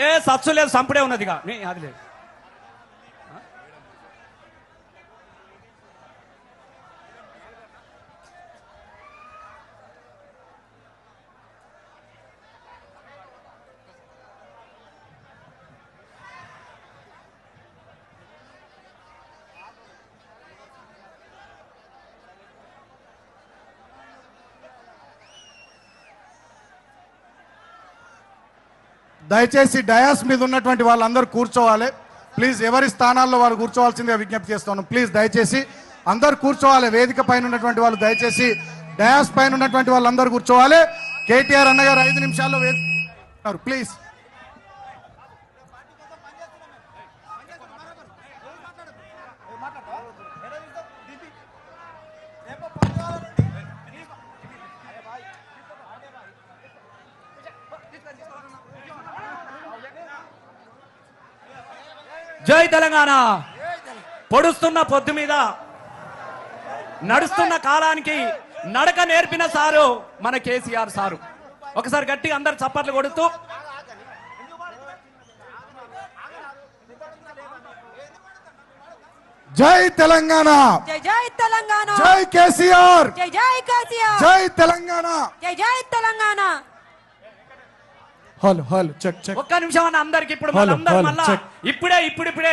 ఏ సచ్చు లేదు సంపుడే ఉన్నదిగా నీ అది లేదు దయచేసి డయాస్ మీద ఉన్నటువంటి వాళ్ళందరూ కూర్చోవాలి. ప్లీజ్ ఎవరి స్థానాల్లో వారు కూర్చోవాల్సిందిగా విజ్ఞప్తి చేస్తాను ప్లీజ్ దయచేసి అందరు కూర్చోవాలి. వేదిక పైన ఉన్నటువంటి వాళ్ళు దయచేసి డయాస్ పైన ఉన్నటువంటి వాళ్ళందరూ కూర్చోవాలి. కేటీఆర్ అన్నగారు ఐదు నిమిషాల్లో వేదిక ప్లీజ్. జై తెలంగాణ. పొడుస్తున్న పొద్దు మీద నడుస్తున్న కాలానికి నడక నేర్పిన సారు మన కేసీఆర్ సారు. ఒకసారి గట్టిగా అందరు చప్పట్లు కొడుతూ జై తెలంగాణ. జై జై తెలంగాణ. జై కేసీఆర్. జై జై కేసీఆర్. జై తెలంగాణ. జై జై Telangana. Hello hello check check ఒక్క నిమిషం అన్న అందరికి ఇప్పుడు మళ్ళా చెక్. ఇప్పుడే ఇప్పుడిప్పుడే